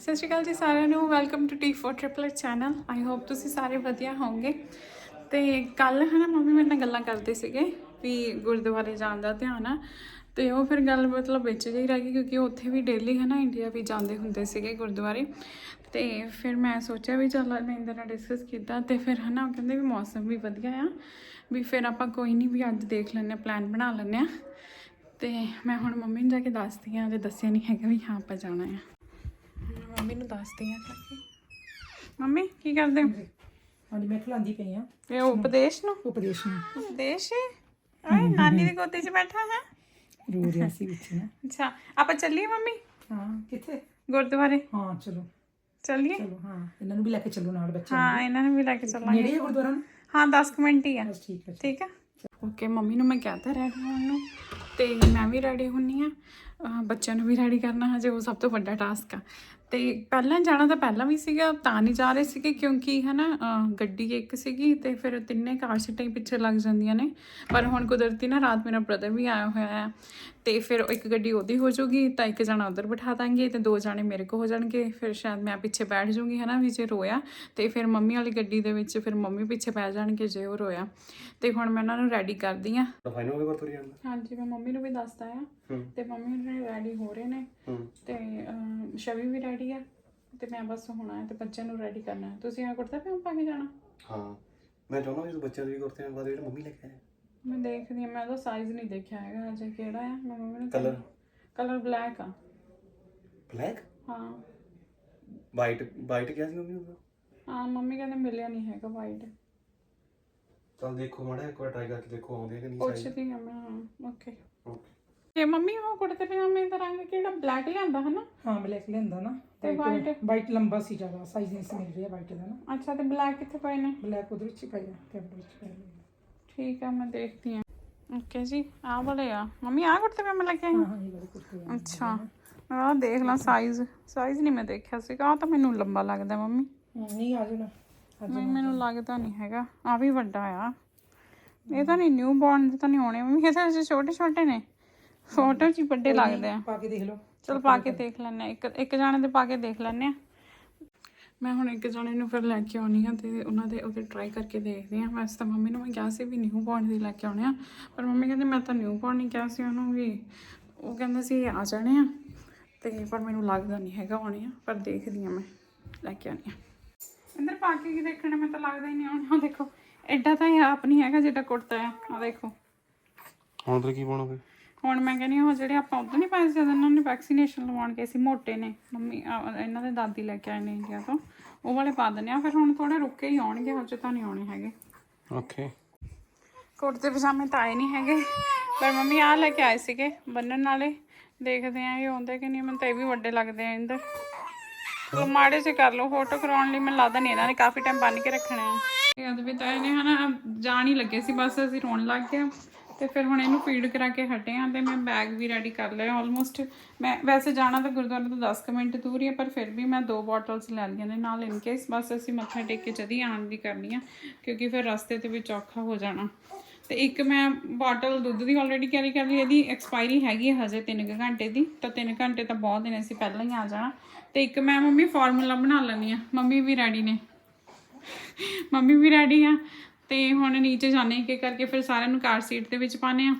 ਸਤਿ ਸ਼੍ਰੀ ਅਕਾਲ ਜੀ ਸਾਰਿਆਂ ਨੂੰ ਵੈਲਕਮ ਟੂ ਟੀ4 ਟ੍ਰਿਪਲਟ ਚੈਨਲ ਆਈ ਹੋਪ ਤੁਸੀਂ ਸਾਰੇ ਵਧੀਆ ਹੋਵੋਗੇ। ਤੇ ਕੱਲ ਹਨਾ ਮੰਮੀ ਮੇਰੇ ਨਾਲ ਗੱਲਾਂ ਕਰਦੇ ਸੀਗੇ ਵੀ ਗੁਰਦੁਆਰੇ ਜਾਣ ਦਾ ਧਿਆਨ ਆ। ਤੇ ਉਹ ਫਿਰ ਗੱਲ ਮਤਲਬ ਵਿੱਚ ਜਿਹੀ ਰਹਿ ਗਈ ਕਿਉਂਕਿ ਉੱਥੇ ਵੀ ਡੇਲੀ ਹਨਾ ਇੰਡੀਆ ਵੀ ਜਾਂਦੇ ਹੁੰਦੇ ਸੀਗੇ ਗੁਰਦੁਆਰੇ। ਤੇ ਫਿਰ ਮੈਂ ਸੋਚਿਆ ਵੀ ਚੱਲ ਨਿੰਦਰ ਨਾਲ ਡਿਸਕਸ ਕੀਤਾ ਤੇ ਫਿਰ ਹਨਾ ਉਹ ਕਹਿੰਦੇ ਵੀ ਮੌਸਮ ਵੀ ਵਧੀਆ ਆ। ਵੀ ਫਿਰ ਆਪਾਂ ਕੋਈ ਨਹੀਂ ਵੀ ਅੱਜ ਦੇਖ ਲੈਂਦੇ ਪਲਾਨ ਬਣਾ ਲੈਂਦੇ ਆ ਤੇ ਮੈਂ ਹੁਣ ਮੰਮੀ ਨੂੰ ਜਾ ਕੇ ਦੱਸਦੀ ਆ ਜੇ ਦੱਸਿਆ ਨਹੀਂ ਹੈਗਾ ਵੀ ਹਾਂ, ਆਪਾਂ ਜਾਣਾ ਆ। ਮੰਮੀ ਨੂੰ ਦੱਸਦੀ ਆ ਜਾ ਕੇ। ਮੰਮੀ ਕੀ ਕਰਦੇ? ਹੋ ਹਾਂਜੀ ਮੈਂ ਖਲਾਂਦੀ ਪਈ ਆ ਇਹ ਉਪਦੇਸ਼ ਨੂੰ? ਉਪਦੇਸ਼ ਨੂੰ। ਉਪਦੇਸ਼ ਓਏ ਨਾਨੀ ਦੀ ਗੋਦੀ 'ਚ ਬੈਠਾ ਹੈ? ਰੂ ਰਿਹਾ ਸੀ ਵਿੱਚ ਨਾ। ਅੱਛਾ ਆਪਾਂ ਚੱਲੀਏ ਮੰਮੀ? ਹਾਂ ਕਿੱਥੇ? ਗੁਰਦੁਆਰੇ। ਹਾਂ ਚਲੋ। ਚੱਲੀਏ? ਚਲੋ ਹਾਂ ਇਹਨਾਂ ਨੂੰ ਵੀ ਲੈ ਕੇ ਚੱਲੋ ਨਾਲ ਬੱਚੇ ਹਾਂ ਇਹਨਾਂ ਨੂੰ ਵੀ ਲੈ ਕੇ ਚੱਲਾਂਗੇ। ਨੇੜੇ ਗੁਰਦੁਆਰਾ ਨੂੰ? ਹਾਂ 10 ਕੁ ਮਿੰਟ ਹੀ ਆ। ਬਸ ਠੀਕ ਹੈ ਠੀਕ ਆ। ਓਕੇ ਮੰਮੀ ਨੂੰ ਮੈਂ ਕਹਤਾ ਰੈਡੀ ਹੋਣ ਨੂੰ। ਤੇ ਮੈਂ ਵੀ ਰੈਡੀ ਹੁੰਨੀ ਆ। ਬੱਚਿਆਂ ਨੂੰ ਵੀ ਰੈਡੀ ਕਰਨਾ ਹਜੇ ਉਹ ਸਭ ਤੋਂ ਵੱਡਾ ਟਾਸਕ ਆ। ਤੇ ਪਹਿਲਾਂ ਜਾਣਾ ਤਾਂ ਪਹਿਲਾਂ ਵੀ ਸੀਗਾ ਤਾਂ ਨਹੀਂ ਜਾ ਰਹੇ ਸੀਗੇ ਕਿਉਂਕਿ ਹਨਾ ਗੱਡੀ ਇੱਕ ਸੀਗੀ ਤੇ ਫਿਰ ਤਿੰਨੇ ਕਾਰ ਸੀਟਾਂ ਹੀ ਪਿੱਛੇ ਲੱਗ ਜਾਂਦੀਆਂ ਨੇ। ਪਰ ਹੁਣ ਕੁਦਰਤੀ ਨਾ ਰਾਤ ਮੇਰਾ ਬ੍ਰਦਰ ਵੀ ਆਇਆ ਹੋਇਆ ਆ ਤੇ ਫਿਰ ਇੱਕ ਗੱਡੀ ਉਹਦੀ ਹੋ ਜਾਊਗੀ ਤਾਂ ਇੱਕ ਜਣਾ ਉਧਰ ਬਿਠਾ ਦਾਂਗੇ ਤੇ ਦੋ ਜਾਣੇ ਮੇਰੇ ਕੋ ਹੋ ਜਾਣਗੇ। ਫਿਰ ਸ਼ਾਇਦ ਮੈਂ ਪਿੱਛੇ ਬੈਠ ਜਾਊਂਗੀ ਹਨਾ ਵੀ ਜੇ ਰੋਇਆ ਤੇ ਫਿਰ ਮੰਮੀ ਵਾਲੀ ਗੱਡੀ ਦੇ ਵਿੱਚ ਫਿਰ ਮੰਮੀ ਪਿੱਛੇ ਬਹਿ ਜਾਣਗੇ ਜੇ ਉਹ ਰੋਇਆ। ਤੇ ਹੁਣ ਮੈਂ ਉਹਨਾਂ ਨੂੰ ਰੈਡੀ ਕਰਦੀ ਆ ਹੋ ਹਾਂਜੀ ਮੈਂ ਮੰਮੀ ਨੂੰ ਵੀ ਦੱਸਦਾ ਆ। ਹੂੰ। ਤੇ ਮੰਮੀ ਨੇ ਰੈਡੀ ਹੋ ਰਹੇ ਨੇ। ਹੂੰ। ਤੇ ਸ਼ਵੀ ਵੀ ਰੈਡੀ ਆ ਤੇ ਮੈਂ ਬਸ ਹੋਣਾ ਹੈ ਤੇ ਬੱਚਿਆਂ ਨੂੰ ਰੈਡੀ ਕਰਨਾ ਹੈ। ਤੁਸੀਂ ਆ ਕੁੜਤਾ ਪਜਾਮਾ ਪਾ ਕੇ ਜਾਣਾ? ਹਾਂ। ਮੈਂ ਚਾਹੁੰਦਾ ਵੀ ਤੂੰ ਬੱਚਿਆਂ ਦੇ ਵੀ ਕੁੜਤੇ ਨਾਲ ਬਾਅਦ ਜਿਹੜੇ ਮੰਮੀ ਲੈ ਕੇ ਆਏ ਮੈਂ ਦੇਖਦੀ ਹਾਂ ਮੈਂ ਉਹਦਾ ਸਾਈਜ਼ ਨਹੀਂ ਦੇਖਿਆ ਹੈਗਾ ਅਜੇ ਕਿਹੜਾ ਆ। ਮੈਂ ਮੰਮੀ ਨੂੰ ਕਲਰ ਕਲਰ ਬਲੈਕ ਆ। ਬਲੈਕ ਹਾਂ। ਵਾਈਟ ਵਾਈਟ ਕਿਹਾ ਸੀ ਮੰਮੀ ਨੂੰ? ਹਾਂ ਮੰਮੀ ਕਹਿੰਦੇ ਮਿਲਿਆ ਨਹੀਂ ਹੈਗਾ ਵਾਈਟ ਚਲ ਦੇਖੋ ਮਾੜਾ ਇੱਕ ਵਾਰ ਟਰਾਈ ਕਰਕੇ ਦੇਖੋ ਆਉਂਦੇ ਕਿ ਨਹੀਂ ਸਾਈਜ਼ ਪੁੱਛਦੀ ਹਾਂ ਮੈਂ ਹਾਂ ਓਕੇ ਓਕੇ ਤੇ ਮੰਮੀ ਉਹ ਕੁੜਤੇ ਪਜਾਮੇ ਦਾ ਰੰਗ ਕਿਹੜਾ ਬਲੈਕ ਲਿਆਂਦਾ ਹਨਾ? ਹਾਂ ਬਲੈਕ ਲੈਂਦਾ ਨਾ। ਤੇ white? ਵਾਈਟ ਲੰਬਾ ਸੀ ਜ਼ਿਆਦਾ ਸਾਈਜ਼ ਨਹੀਂ ਸੀ ਮਿਲ ਰਿਹਾ ਵਾਈਟ ਦਾ ਨਾ। ਅੱਛਾ ਤੇ ਬਲੈਕ ਕਿੱਥੇ ਪਏ ਨੇ? ਬਲੈਕ ਉਹਦੇ ਵਿੱਚ ਹੀ ਪਾਇਆ ਕੈਬਨ ਵਿੱਚ ਪਾਇਆ ਠੀਕ ਆ ਮੈਂ ਦੇਖਦੀ ਹਾਂ। ਓਕੇ ਜੀ ਆਹ ਵਾਲੇ ਆ। ਮੰਮੀ ਆਹ ਕੁੜਤੇ ਪਜਾਮੇ ਲੈ ਕੇ ਆਈ? ਹਾਂ ਹਾਂ ਇਹ ਵਾਲੇ ਕੁਰਤੇ ਆ। ਅੱਛਾ। ਆਹ ਦੇਖ ਲਾਂ ਸਾਈਜ਼ ਸਾਈਜ਼ ਨਹੀਂ ਮੈਂ ਦੇਖਿਆ ਸੀਗਾ। ਆਹ ਤਾਂ ਮੈਨੂੰ ਲੰਬਾ ਲੱਗਦਾ ਮੰਮੀ। ਨਹੀਂ ਆ ਜਾਣਾ ਨਹੀਂ ਮੈਨੂੰ ਲੱਗਦਾ ਨਹੀਂ ਹੈਗਾ। ਆ ਵੀ ਵੱਡਾ ਆ। ਇਹ ਤਾਂ ਨਹੀਂ ਨਿਊ ਬੌਰਨ ਦੇ ਤਾਂ ਨਹੀਂ ਹੋਣੇ। ਮੰਮੀ ਇਹ ਤਾਂ ਅਜੇ ਛੋਟੇ ਛੋਟੇ ਨੇ। ਫੋਟੋ 'ਚ ਹੀ ਵੱਡੇ ਲੱਗਦੇ ਆ। ਪਾ ਕੇ ਦੇਖ ਲਓ। ਚਲ ਪਾ ਕੇ ਦੇਖ ਲੈਣੇ ਆ। ਇੱਕ ਇੱਕ ਜਾਣੇ ਦੇ ਪਾ ਕੇ ਦੇਖ ਲੈਣੇ ਆ। ਮੈਂ ਹੁਣ ਇੱਕ ਜਾਣੇ ਨੂੰ ਫਿਰ ਲੈ ਕੇ ਆਉਣੀ ਆ ਤੇ ਉਹਨਾਂ ਦੇ ਉਹਦੇ ਟਰਾਈ ਕਰਕੇ ਦੇਖਦੇ ਆ। ਵੈਸੇ ਤਾਂ ਮੰਮੀ ਨੂੰ ਮੈਂ ਕਿਹਾ ਸੀ ਵੀ ਨਿਊ ਬੌਰਨ ਦੀ ਲੈ ਕੇ ਆਉਣੇ ਆ। ਪਰ ਮੰਮੀ ਕਹਿੰਦੇ ਮੈਂ ਤਾਂ ਨਿਊ ਬੌਰਨ ਨਹੀਂ ਕਿਹਾ ਸੀ ਉਹਨੂੰ ਵੀ। ਉਹ ਕਹਿੰਦਾ ਸੀ ਆ ਜਾਣੇ ਆ। ਤੇ ਪਰ ਮੈਨੂੰ ਲੱਗਦਾ ਨਹੀਂ ਹੈਗਾ ਆਉਣੇ ਆ। ਪਰ ਦੇਖਦੀ ਆ ਮੈਂ। ਲੈ ਕੇ ਆਉਣੀ ਆ। ਅੰਦਰ ਪਾ ਕੇ ਕੀ ਦੇਖਣਾ? ਮੈਂ ਤਾਂ ਲੱਗਦਾ ਹੀ ਨਹੀਂ ਆਉਣਾ। ਦੇਖੋ। ਐਡਾ ਤਾਂ ਇਹ ਆਪ ਨਹੀਂ ਹੈਗਾ ਜਿੱਡਾ ਕੁੜਤਾ ਆ। ਆ ਦੇਖੋ। ਹੁਣ ਤੇ ਕੀ ਪਾਉਣਾ ਫਿਰ? ਹੁਣ ਮੈਂ ਕਹਿੰਦੀ ਹਾਂ ਉਹ ਜਿਹੜੇ ਆਪਾਂ ਉਦੋਂ ਨਹੀਂ ਪਾਏ ਸੀ ਜਦੋਂ ਇਹਨਾਂ ਨੇ ਵੈਕਸੀਨੇਸ਼ਨ ਲਵਾਉਣ ਗਏ ਸੀ ਮੋਟੇ ਨੇ। ਮੰਮੀ ਅਹ ਇਹਨਾਂ ਦੇ ਦਾਦੀ ਲੈ ਕੇ ਆਏ ਨੇ ਇੰਡੀਆ ਤੋਂ। ਉਹ ਵਾਲੇ ਪਾ ਦਿੰਦੇ ਆ ਫਿਰ ਹੁਣ ਥੋੜੇ ਰੁੱਕ ਹੀ ਆਉਣਗੇ ਹਜੇ ਤਾਂ ਨਹੀਂ ਆਉਣੇ ਹੈਗੇ। ਓਕੇ ਕੁੜਤੇ ਪਜਾਮੇ ਤਾਂ ਆਏ ਨਹੀਂ ਹੈਗੇ। ਪਰ ਮੰਮੀ ਆ ਲੈ ਕੇ ਆਏ ਸੀਗੇ ਬੰਨਣ ਵਾਲੇ। ਦੇਖਦੇ ਆ ਇਹ ਆਉਂਦੇ ਕਿ ਨਹੀਂ ਮੈਨੂੰ ਤਾਂ ਇਹ ਵੀ ਵੱਡੇ ਲੱਗਦੇ ਆ ਇੰਦਰ ਤੋ ਮਾੜੇ ਸੇ ਕਰ ਲਓ ਫੋਟੋ ਕਰਾਉਣ ਲਈ ਮੈਨੂੰ ਲੱਗਦਾ ਨਹੀਂ ਇਹਨਾਂ ਨੇ ਕਾਫੀ ਟਾਈਮ ਬੰਨ ਕੇ ਰੱਖਣੇ ਆ। ਇਹ ਅਦਵਿਤ ਤਾਂ ਇਹਨੇ ਹਨਾ ਜਾਣ ਹੀ ਲੱਗੇ ਸੀ ਬਸ ਅਸੀਂ ਰੋਣ ਲੱਗ ਗਏ ਤੇ ਫਿਰ ਹੁਣ ਇਹਨੂੰ ਫੀਡ ਕਰਾ ਕੇ ਹਟੇ ਆ ਤੇ ਮੈਂ ਬੈਗ ਵੀ ਰੈਡੀ ਕਰ ਲਿਆ। ਆਲਮੋਸਟ ਮੈਂ ਵੈਸੇ ਜਾਣਾ ਤਾਂ ਗੁਰਦੁਆਰੇ ਤੋਂ 10 ਕੁ ਮਿੰਟ ਦੂਰ ਹੀ ਆ, ਪਰ ਫਿਰ ਵੀ ਮੈਂ ਦੋ ਬੋਟਲਸ ਲੈ ਲਈਆਂ ਨੇ ਨਾਲ ਇਨ ਕੇਸ ਬਸ ਅਸੀਂ ਮੱਥਾ ਟੇਕ ਕੇ ਜਦੀ ਆਉਣ ਦੀ ਕਰਨੀ ਆ, ਕਿਉਂਕਿ ਫਿਰ ਰਸਤੇ ਤੇ ਵਿੱਚ ਔਖਾ ਹੋ ਜਾਣਾ। ਤੇ ਇੱਕ ਮੈਂ ਬੋਟਲ ਦੁੱਧ ਦੀ ਆਲਰੇਡੀ ਕੈਰੀ ਕਰ ਲਈ, ਇਹਦੀ ਐਕਸਪਾਇਰੀ ਹੈਗੀ ਹੈ ਹਜੇ 3 ਘੰਟੇ ਦੀ, ਤਾਂ 3 ਘੰਟੇ ਤਾਂ ਬਹੁਤ ਦਿਨ ਅਸੀਂ ਪਹਿਲਾਂ ਹੀ ਆ ਜਾਣਾ। ਤੇ ਇੱਕ ਮੈਂ ਮੰਮੀ ਫਾਰਮੂਲਾ ਬਣਾ ਲੈਣੀ ਆ, ਮੰਮੀ ਵੀ ਰੈਡੀ ਨੇ। ਮੰਮੀ ਵੀ ਰੈਡੀ ਆ ਤੇ ਹੁਣ ਨੀਚੇ ਜਾਣੇ ਕਿ ਕਰਕੇ ਫਿਰ ਸਾਰਿਆਂ ਨੂੰ ਕਾਰ ਸੀਟ ਦੇ ਵਿੱਚ ਪਾਣੇ ਆ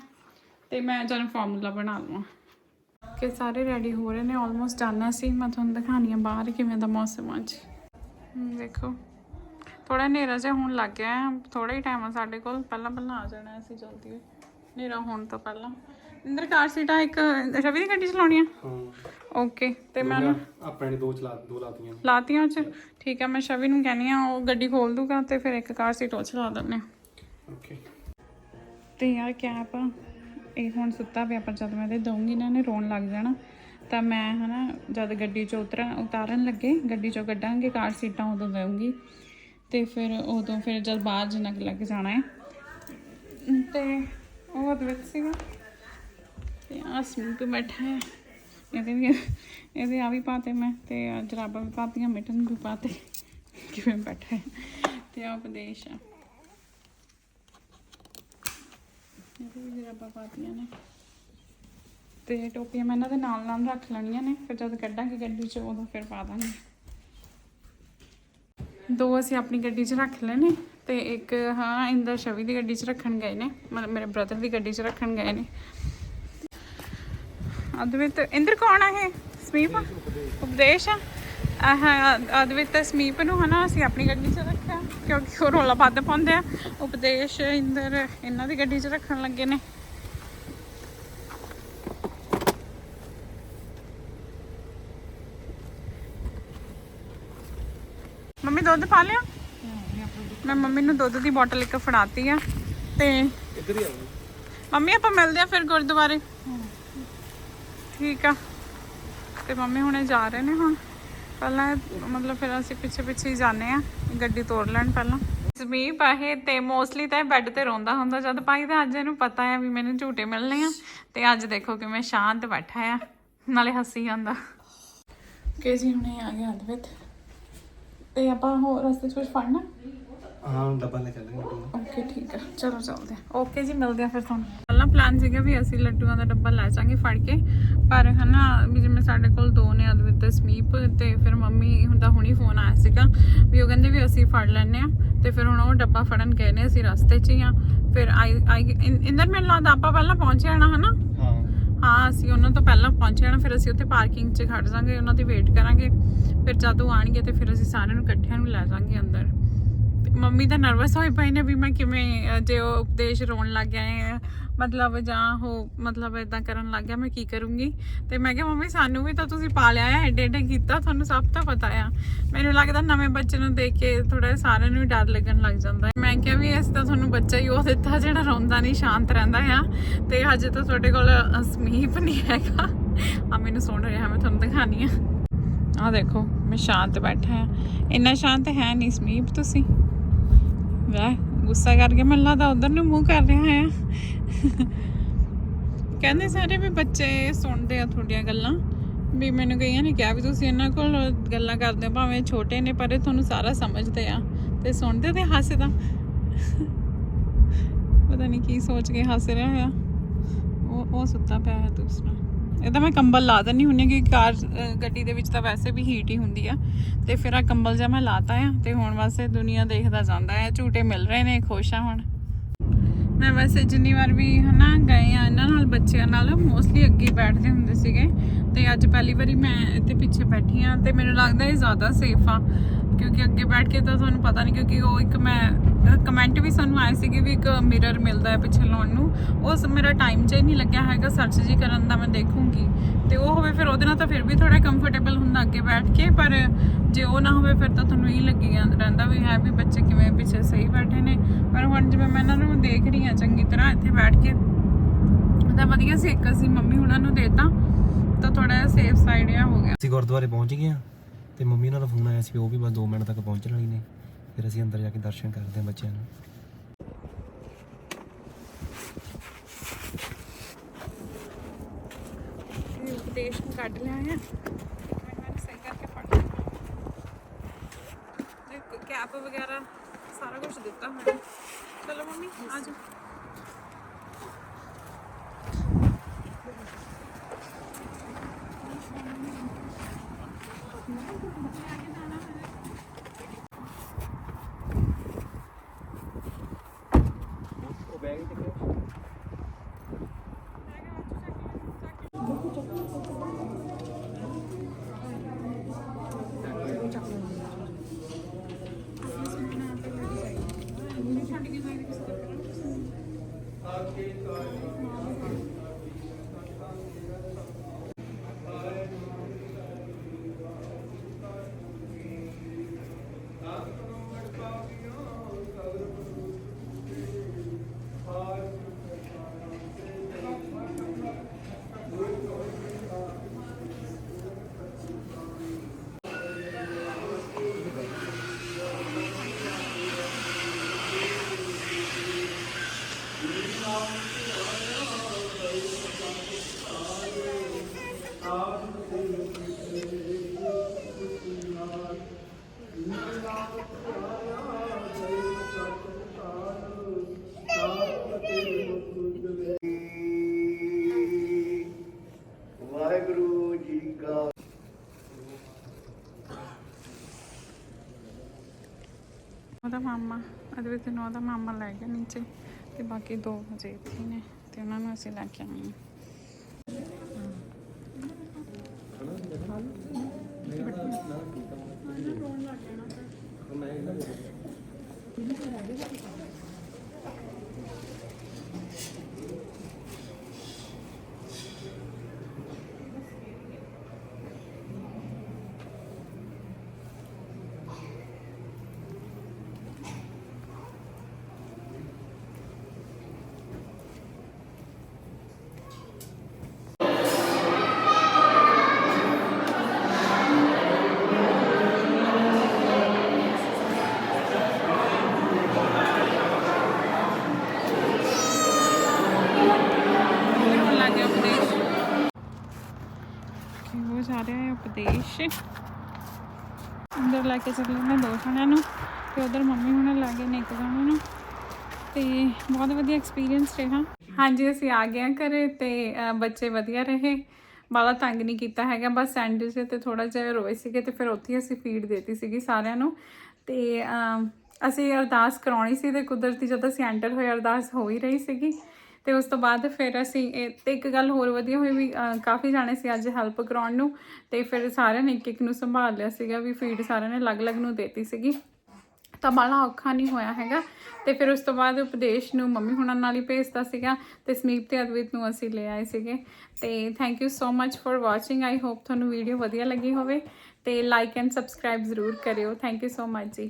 ਤੇ ਮੈਂ ਜਨ ਫਾਰਮੂਲਾ ਬਣਾ ਲਵਾਂ। ਕਿ ਸਾਰੇ ਰੈਡੀ ਹੋ ਰਹੇ ਨੇ ਆਲਮੋਸਟ ਜਾਣਾ ਸੀ। ਮੈਂ ਤੁਹਾਨੂੰ ਦਿਖਾਣੀ ਆ ਬਾਹਰ ਕਿਵੇਂ ਦਾ ਮੌਸਮ ਅੱਜ। ਹਮ, ਦੇਖੋ। ਥੋੜਾ ਹਨੇਰਾ ਜਿਹਾ ਹੋਣ ਲੱਗ ਗਿਆ ਹੈ। ਥੋੜਾ ਹੀ ਟਾਈਮ ਆ ਸਾਡੇ ਕੋਲ। ਪਹਿਲਾਂ ਪਹਿਲਾਂ ਆ ਜਾਣਾ ਅਸੀਂ ਜਲਦੀ। ਹਨੇਰਾ ਹੋਣ ਤੋਂ ਪਹਿਲਾਂ। ਇੰਦਰ ਕਾਰ ਸੀਟਾਂ ਇੱਕ ਰਵੀ ਦੀ ਗੱਡੀ ਚਲਾਉਣੀ ਆ ਹਾਂ। ਓਕੇ ਤੇ ਮੈਂ ਉਹਨੂੰ ਆਪਣੇ ਨੇ ਦੋ ਚਲਾ ਦੋ ਲਾਤੀਆਂ। ਲਾਤੀਆਂ ਚ? ਠੀਕ ਹੈ ਮੈਂ ਸ਼ਵੀ ਨੂੰ ਕਹਿੰਨੀ ਆ ਉਹ ਗੱਡੀ ਖੋਲ ਦੂਗਾ ਤੇ ਫਿਰ ਇੱਕ ਕਾਰ ਸੀਟ ਉਹ ਚਲਾ ਦਿੰਨੇ ਆ। ਓਕੇ ਤੇ ਯਾਰ ਕੈਪ ਇਹ ਹੁਣ ਸੁੱਤਾ ਪਿਆ ਪਰ ਜਦ ਮੈਂ ਇਹਦੇ ਦਊਂਗੀ ਨਾ ਇਹਨੇ ਰੋਣ ਲੱਗ ਜਾਣਾ। ਤਾਂ ਮੈਂ ਹਨਾ ਜਦ ਗੱਡੀ ਚੋਂ ਉਤਰਨ ਉਤਾਰਨ ਲੱਗੇ ਗੱਡੀ ਚੋਂ ਕੱਢਾਂਗੇ ਕਾਰ ਸੀਟਾਂ ਉਦੋਂ ਦਊਂਗੀ। ਤੇ ਫਿਰ ਉਦੋਂ ਫਿਰ ਜਦ ਬਾਹਰ ਜਨਕ ਲੱਗ ਜਾਣਾ ਹੈ। ਤੇ ਉਹ ਅਦਵਿਤ ਸੀਗਾ। ਤੇ ਆ ਸਮੂਹ ਬੈਠਾ ਹੈ ਇਹਦੇ ਵੀ ਇਹਦੇ ਆ ਵੀ ਪਾਤੇ ਮੈਂ ਤੇ ਜਰਾਬਾਂ ਵੀ ਪਾਤੀਆਂ, ਮਿਟਨ ਵੀ ਪਾਤੇ। ਕਿਵੇਂ ਬੈਠਾ ਹੈ ਤੇ ਆ ਉਪਦੇਸ਼ ਆ। ਇਹਦੇ ਵੀ ਜਰਾਬਾਂ ਪਾਤੀਆਂ ਨੇ। ਤੇ ਟੋਪੀਆਂ ਮੈਂ ਇਹਨਾਂ ਦੇ ਨਾਲ ਨਾਲ ਰੱਖ ਲੈਣੀਆਂ ਨੇ, ਫਿਰ ਜਦ ਕੱਢਾਂਗੇ ਗੱਡੀ 'ਚ, ਉਦੋਂ ਫਿਰ ਪਾ ਦਾਂਗੇ। ਦੋ ਅਸੀਂ ਆਪਣੀ ਗੱਡੀ 'ਚ ਰੱਖ ਲਏ ਨੇ ਤੇ ਇੱਕ, ਹਾਂ, ਇੰਦਰ ਸ਼ਵੀ ਦੀ ਗੱਡੀ 'ਚ ਰੱਖਣ ਗਏ ਨੇ, ਮਤਲਬ ਮੇਰੇ ਬ੍ਰਦਰ ਦੀ ਗੱਡੀ 'ਚ ਰੱਖਣ ਗਏ ਨੇ। ਅਦਵਿਤ ਇੰਦਰ ਕੌਣ ਆ ਇਹ? ਸਮੀਪ? ਉਪਦੇਸ਼ ਆ? ਆਹ ਅਦਵਿਤ ਸਮੀਪ ਨੂੰ ਹਨਾ ਅਸੀਂ ਆਪਣੀ ਗੱਡੀ 'ਚ ਰੱਖਿਆ ਕਿਉਂਕਿ ਉਹ ਰੋਲਾ ਵੱਧ ਪਾਉਂਦੇ ਆ। ਉਪਦੇਸ਼ ਇੰਦਰ ਇਹਨਾਂ ਦੀ ਗੱਡੀ 'ਚ ਰੱਖਣ ਲੱਗੇ ਨੇ। ਮੰਮੀ ਦੁੱਧ ਪਾ ਲਿਆ? ਮੈਂ ਮੰਮੀ ਨੂੰ ਦੁੱਧ ਦੀ ਬੋਤਲ ਇੱਕ ਫੜਾਤੀ ਆ ਤੇ ਇੱਧਰ ਹੀ ਆਓ ਮੰਮੀ ਆਪਾਂ ਮਿਲਦੇ ਆ ਫਿਰ ਗੁਰਦੁਆਰੇ। ਠੀਕ ਆ। ਤੇ ਮੰਮੀ ਹੁਣੇ ਜਾ ਰਹੇ ਨੇ ਹੁਣ। ਪਹਿਲਾਂ ਮਤਲਬ ਫਿਰ ਅਸੀਂ ਪਿੱਛੇ ਪਿੱਛੇ ਹੀ ਜਾਂਦੇ ਆ। ਗੱਡੀ ਤੋੜ ਲੈਣ ਪਹਿਲਾਂ। ਜ਼ਮੀਪ ਆ ਇਹ ਤੇ ਮੋਸਟਲੀ ਤਾਂ ਬੈੱਡ ਤੇ ਰੋਂਦਾ ਹੁੰਦਾ। ਜਦ ਪਾਈ ਤਾਂ ਅੱਜ ਇਹਨੂੰ ਪਤਾ ਆ ਵੀ ਮੈਨੂੰ ਝੂਟੇ ਮਿਲਣੇ ਆ ਤੇ ਅੱਜ ਦੇਖੋ ਕਿਵੇਂ ਸ਼ਾਂਤ ਬੈਠਾ ਆ। ਨਾਲੇ ਹੱਸੀ ਜਾਂਦਾ। ਕਿ ਜੀ ਹੁਣੇ ਆ ਗਿਆ ਅਦਵਿਤ ਤੇ ਆਪਾਂ ਹੋਰ ਰਸਤੇ 'ਚ ਕੁਝ ਫੜਨਾ? ਹਾਂ ਡੱਬਾ ਲੈ ਚੱਲਾਂਗੇ। ਓਕੇ ਠੀਕ ਆ। ਚਲੋ ਚੱਲਦੇ ਆ। ਓਕੇ ਜੀ ਮਿਲਦੇ ਆ ਫਿਰ ਤੁਹਾਨੂੰ। ਪਲਾਨ ਸੀਗਾ ਵੀ ਅਸੀਂ ਲੱਡੂਆਂ ਦਾ ਡੱਬਾ ਲੈ ਜਾਾਂਗੇ ਫੜ ਕੇ। ਪਰ ਹਨਾ ਵੀ ਜਿਵੇਂ ਸਾਡੇ ਕੋਲ ਦੋ ਨੇ ਅਦਵਿਤ ਤੇ ਸਮੀਪ ਤੇ ਫਿਰ ਮੰਮੀ ਹੁੰਦਾ ਹੁਣੀ ਫੋਨ ਆਇਆ ਸੀਗਾ ਵੀ ਉਹ ਕਹਿੰਦੇ ਵੀ ਅਸੀਂ ਫੜ ਲੈਨੇ ਆ ਤੇ ਫਿਰ ਹੁਣ ਉਹ ਡੱਬਾ ਫੜਨ ਗਏ ਨੇ ਅਸੀਂ ਰਸਤੇ 'ਚ ਹੀ ਆ ਫਿਰ ਆਈ ਆਈ ਇੰਦਰ ਮੈਨੂੰ ਲੱਗਦਾ ਆਪਾਂ ਪਹਿਲਾਂ ਪਹੁੰਚ ਜਾਣਾ ਹਨਾ। ਹਾਂ। ਅਸੀਂ ਉਹਨਾਂ ਤੋਂ ਪਹਿਲਾਂ ਪਹੁੰਚ ਜਾਣਾ ਫਿਰ ਅਸੀਂ ਉੱਥੇ ਪਾਰਕਿੰਗ 'ਚ ਖੜ ਜਾਾਂਗੇ ਉਹਨਾਂ ਦੀ ਵੇਟ ਕਰਾਂਗੇ। ਫਿਰ ਜਦ ਆਣਗੇ ਤੇ ਫਿਰ ਅਸੀਂ ਸਾਰਿਆਂ ਨੂੰ ਇਕੱਠਿਆਂ ਨੂੰ ਲੈ ਜਾਾਂਗੇ ਅੰਦਰ। ਮੰਮੀ ਤਾਂ ਨਰਵਸ ਹੋਈ ਪਈ ਨੇ ਵੀ ਮੈਂ ਕਿਵੇਂ ਜੇ ਉਹ ਉਪਦੇਸ਼ ਰੋਣ ਲੱਗ ਹੈ ਮਤਲਬ ਜਾਂ ਉਹ ਮਤਲਬ ਇਦਾਂ ਕਰਨ ਲੱਗ ਗਿਆ, ਮੈਂ ਕੀ ਕਰੂੰਗੀ? ਤੇ ਮੈਂ ਕਿਹਾ, ਮੰਮੀ, ਸਾਨੂੰ ਵੀ ਤਾਂ ਤੁਸੀਂ ਪਾਲਿਆ ਹੈ ਐਡੇ ਐਡੇ ਕੀਤਾ, ਤੁਹਾਨੂੰ ਸਭ ਤਾਂ ਪਤਾ ਆ। ਮੈਨੂੰ ਲੱਗਦਾ ਨਵੇਂ ਬੱਚੇ ਨੂੰ ਦੇਖ ਕੇ ਥੋੜਾ ਸਾਰਿਆਂ ਨੂੰ ਹੀ ਡਰ ਲੱਗਣ ਲੱਗ ਜਾਂਦਾ ਮੈਂ ਕਿਹਾ ਵੀ ਇਸ ਤਾਂ ਤੁਹਾਨੂੰ ਬੱਚਾ ਹੀ ਉਹ ਦਿੱਤਾ ਜਿਹੜਾ ਰੋਂਦਾ ਨਹੀਂ, ਸ਼ਾਂਤ ਰਹਿੰਦਾ ਆ। ਤੇ ਹਜੇ ਤਾਂ ਤੁਹਾਡੇ ਕੋਲ ਸਮੀਪ ਨਹੀਂ ਹੈਗਾ। ਆ ਮੈਨੂੰ ਸੁਣ ਰਿਹਾ, ਮੈਂ ਤੁਹਾਨੂੰ ਦਿਖਾਣੀ ਆ। ਆ ਦੇਖੋ, ਮੈਂ ਸ਼ਾਂਤ ਬੈਠਾ ਆ। ਇੰਨਾ ਸ਼ਾਂਤ ਹੈ ਨਹੀਂ, ਸਮੀਪ ਤੁਸੀਂ। ਵਾਹ ਗੁੱਸਾ ਕਰਕੇ ਮੈਨੂੰ ਲੱਗਦਾ ਉਧਰ ਨੂੰ ਮੂੰਹ ਕਰ ਰਿਹਾ ਆ ਕਹਿੰਦੇ ਸਾਰੇ ਵੀ ਬੱਚੇ ਸੁਣਦੇ ਆ ਤੁਹਾਡੀਆਂ ਗੱਲਾਂ। ਵੀ ਮੈਨੂੰ ਕਈਆਂ ਨੇ ਕਿਹਾ ਵੀ ਤੁਸੀਂ ਇਹਨਾਂ ਕੋਲ ਗੱਲਾਂ ਕਰਦੇ ਹੋ, ਭਾਵੇਂ ਛੋਟੇ ਨੇ, ਪਰ ਇਹ ਤੁਹਾਨੂੰ ਸਾਰਾ ਸਮਝਦੇ ਆ ਤੇ ਸੁਣਦੇ ਤੇ ਹੱਸਦਾ ਪਤਾ ਨਹੀਂ ਕੀ ਸੋਚ ਕੇ ਹੱਸ ਰਿਹਾ ਹੋਇਆ ਉਹ ਉਹ ਸੁੱਤਾ ਪਿਆ ਹੈ ਦੂਸਰਾ ਇਹ ਤਾਂ ਮੈਂ ਕੰਬਲ ਲਾ ਦਿੰਨੀ ਹੁੰਨੀ ਕਿ ਕਾਰ ਗੱਡੀ ਦੇ ਵਿੱਚ ਤਾਂ ਵੈਸੇ ਵੀ ਹੀਟ ਹੀ ਹੁੰਦੀ ਆ। ਤੇ ਫਿਰ ਆ ਕੰਬਲ ਜਿਹਾ ਮੈਂ ਲਾਤਾ ਆ ਤੇ ਹੁਣ ਵਾਸਤੇ ਦੁਨੀਆ ਦੇਖਦਾ ਜਾਂਦਾ ਹੈ ਝੂਟੇ ਮਿਲ ਰਹੇ ਨੇ, ਖੁਸ਼ ਆ ਹੁਣ। ਮੈਂ ਵੈਸੇ ਜਿੰਨੀ ਵਾਰ ਵੀ ਹਨਾ ਗਏ ਆ, ਇਹਨਾਂ ਨਾਲ, ਬੱਚਿਆਂ ਨਾਲ ਮੋਸਟਲੀ ਅੱਗੇ ਬੈਠਦੇ ਹੁੰਦੇ ਸੀਗੇ। ਤੇ ਅੱਜ ਪਹਿਲੀ ਵਾਰੀ ਮੈਂ ਇੱਥੇ ਪਿੱਛੇ ਬੈਠੀ ਆ ਤੇ ਮੈਨੂੰ ਲੱਗਦਾ ਇਹ ਜ਼ਿਆਦਾ ਸੇਫ ਆ। ਕਿਉਂਕਿ ਅੱਗੇ ਬੈਠ ਕੇ ਤਾਂ ਤੁਹਾਨੂੰ ਪਤਾ ਨਹੀਂ ਕਿਉਂਕਿ ਉਹ ਇੱਕ ਮੈਂ ਕਮੈਂਟ ਵੀ ਸਾਨੂੰ ਆਏ ਸੀਗੇ ਵੀ ਇੱਕ ਮਿਰਰ ਮਿਲਦਾ ਹੈ ਪਿੱਛੇ ਲਾਉਣ ਨੂੰ। ਉਸ ਮੇਰਾ ਟਾਈਮ ਚ ਨਹੀਂ ਲੱਗਿਆ ਹੈਗਾ ਸਰਚ ਜੀ ਕਰਨ ਦਾ, ਮੈਂ ਦੇਖੂੰਗੀ। ਤੇ ਉਹ ਹੋਵੇ ਫਿਰ ਉਹਦੇ ਨਾਲ ਤਾਂ ਫਿਰ ਵੀ ਥੋੜਾ ਕੰਫਰਟੇਬਲ ਹੁੰਦਾ ਅੱਗੇ ਬੈਠ ਕੇ, ਪਰ ਜੇ ਉਹ ਨਾ ਹੋਵੇ ਫਿਰ ਤਾਂ ਤੁਹਾਨੂੰ ਇਹ ਲੱਗੀ ਰਹਿੰਦਾ ਵੀ ਹੈ ਵੀ ਬੱਚੇ ਕਿਵੇਂ ਪਿੱਛੇ ਸਹੀ ਬੈਠੇ ਨੇ। ਪਰ ਹੁਣ ਜਿਵੇਂ ਮੈਂ ਇਹਨਾਂ ਨੂੰ ਦੇਖ ਰਹੀ ਹਾਂ ਚੰਗੀ ਤਰ੍ਹਾਂ ਇੱਥੇ ਬੈਠ ਕੇ ਤਾਂ ਵਧੀਆ ਸੀ। ਇੱਕ ਅਸੀਂ ਮੰਮੀ ਹੁਣਾਂ ਨੂੰ ਦੇਤਾ, ਤਾਂ ਥੋੜਾ ਜਿਹਾ ਸੇਫ ਸਾਈਡ ਆ ਹੋ ਗਿਆ। ਅਸੀਂ ਗੁਰਦੁਆਰੇ ਪਹੁੰਚ ਗਏ ਆ ਤੇ ਮੰਮੀ ਉਹਨਾਂ ਫੋਨ ਆਇਆ ਸੀ ਉਹ ਵੀ ਬਸ 2 ਮਿੰਟ ਤੱਕ ਪਹੁੰਚਣ ਵਾਲੀ ਨੇ। ਫਿਰ ਅਸੀਂ ਅੰਦਰ ਜਾ ਕੇ ਦਰਸ਼ਨ ਕਰਦੇ ਹਾਂ ਬੱਚਿਆਂ ਨੂੰ। ਉਪਦੇਸ਼ ਨੂੰ ਕੱਢ ਲਿਆ ਹੈ। ਮੈਂ ਸਹੀ ਕਰਕੇ ਫੜ ਲਿਆ ਕੈਪ ਵਗੈਰਾ ਸਾਰਾ ਕੁਝ ਦਿੱਤਾ ਹੋਇਆ ਚਲੋ ਮੰਮੀ, ਆ ਜਾਓ। ਵਾਹਿਗੁਰੂ ਜੀ ਕਾ ਉਹਦਾ ਮਾਮਾ ਅਦਵੇ ਤੇ ਨੋ ਦਾ ਮਾਮਾ ਲੈ ਗਿਆ ਨੀਚੇ ਤੇ ਬਾਕੀ ਦੋ ਵਜੇ ਇੱਥੇ ਨੇ ਤੇ ਉਹਨਾਂ ਨੂੰ ਅਸੀਂ ਲੈ ਕੇ ਆਏ ਹਾਂ ਮੈਂ ਇਹਨਾਂ ਨੂੰ ਉਪਦੇਸ਼ ਅੰਦਰ ਲੈ ਕੇ ਚੱਲੇ ਨੇ ਦੋ ਜਣਿਆਂ ਨੂੰ ਤੇ ਉਧਰ ਮੰਮੀ ਹੁਣੇ ਲੈ ਕੇ ਨੇ ਇੱਕ ਜਣੇ ਨੂੰ। ਤੇ ਬਹੁਤ ਵਧੀਆ ਐਕਸਪੀਰੀਅੰਸ ਰਿਹਾ। ਹਾਂਜੀ, ਅਸੀਂ ਆ ਗਏ ਹਾਂ ਘਰੇ ਤੇ ਬੱਚੇ ਵਧੀਆ ਰਹੇ। ਬਾਲਾ ਤੰਗ ਨਹੀਂ ਕੀਤਾ ਹੈਗਾ, ਬਸ ਸੈਂਡਵਿਚ ਤੇ ਥੋੜਾ ਜਿਹਾ ਰੋਏ ਸੀਗੇ ਤੇ ਫਿਰ ਉੱਥੇ ਹੀ ਅਸੀਂ ਫੀਡ ਦੇਤੀ ਸੀਗੀ ਸਾਰਿਆਂ ਨੂੰ। ਤੇ ਅਸੀਂ ਅਰਦਾਸ ਕਰਾਉਣੀ ਸੀ ਤੇ ਕੁਦਰਤੀ ਜਦੋਂ ਅਸੀਂ ਐਂਟਰ ਹੋਏ, ਅਰਦਾਸ ਹੋ ਹੀ ਰਹੀ ਸੀਗੀ। ਤੇ ਉਸ ਤੋਂ ਬਾਅਦ ਫਿਰ ਅਸੀਂ ਇਹ- ਤੇ ਇੱਕ ਗੱਲ ਹੋਰ ਵਧੀਆ ਹੋਈ ਵੀ ਕਾਫੀ ਜਾਣੇ ਸੀ ਅੱਜ ਹੈਲਪ ਕਰਾਉਣ ਨੂੰ ਤੇ ਫਿਰ ਸਾਰਿਆਂ ਨੇ ਇੱਕ ਇੱਕ ਨੂੰ ਸੰਭਾਲ ਲਿਆ ਸੀਗਾ ਵੀ ਫੀਡ ਸਾਰਿਆਂ ਨੇ ਅਲੱਗ-ਅਲੱਗ ਨੂੰ ਦੇਤੀ ਸੀਗੀ। ਤਾਂ ਬਾਲਾ ਔਖਾ ਨਹੀਂ ਹੋਇਆ ਹੈਗਾ। ਤੇ ਫਿਰ ਉਸ ਤੋਂ ਬਾਅਦ ਉਪਦੇਸ਼ ਨੂੰ ਮੰਮੀ ਹੁਣਾਂ ਨਾਲ ਹੀ ਭੇਜਤਾ ਸੀਗਾ ਤੇ ਸਮੀਪ ਤੇ ਅਦਵਿਤ ਨੂੰ ਅਸੀਂ ਲੈ ਆਏ ਸੀਗੇ। ਤੇ thank you so much for watching I hope ਤੁਹਾਨੂੰ ਵੀਡੀਓ ਵਧੀਆ ਲੱਗੀ ਹੋਵੇ ਤੇ ਲਾਈਕ ਐਂਡ ਸਬਸਕ੍ਰਾਈਬ ਜ਼ਰੂਰ ਕਰਿਓ। ਥੈਂਕ ਯੂ ਸੋ ਮੱਚ ਜੀ।